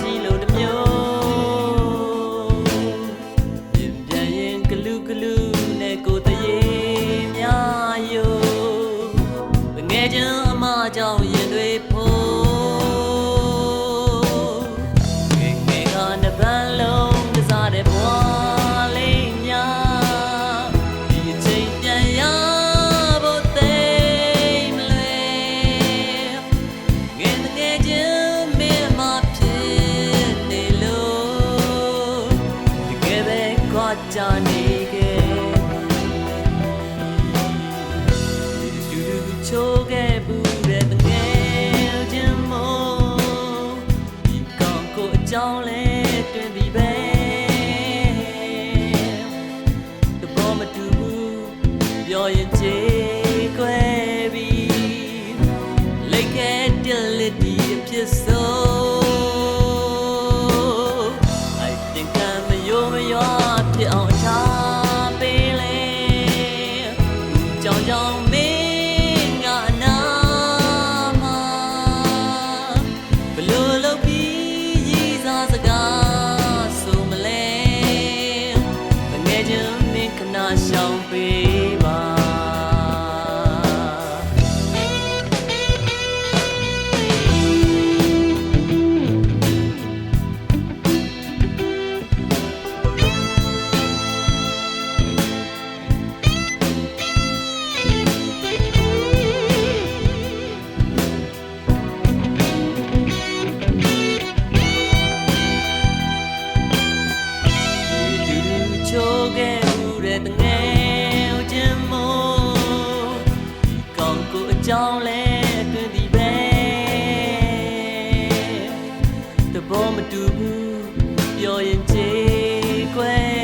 ကြည့်လို့ ကြောင်းလဲတွင်သည်ပဲတဘောမတူဘူးပြောရင်ကြေကွဲပြီးလိတ်ခဲတက်လက်ဒီအဖြစ်ဆုံး I think I'm your your ဖြစ်အောင်ထားပေးလေကြောင်းကြောင်းမ ချိုးခဲ့မှုတဲ့တငယ်ချင်းမို့ဒီကောင်းကိုအကြောင်းလဲတွင်ဒီပဲတဘောမတူဘူးပြောရင်ချေခွဲ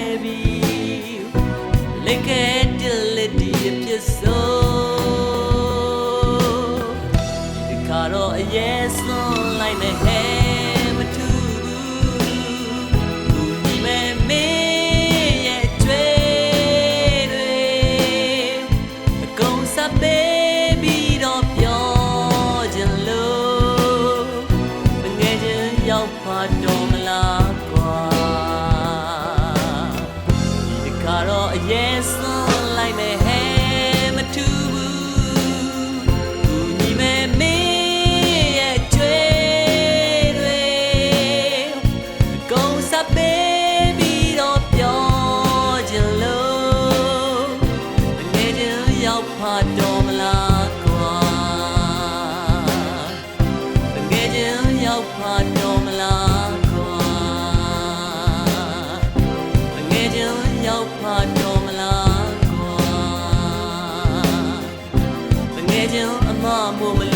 အ တ်တော်မလားကွာငယ်ချင်းရောက်ဖတ်တော်မလားကွာငယ်ချင်းရောက်ဖတ်တော်မလားကွာငယ်ချင်းအမမို့မ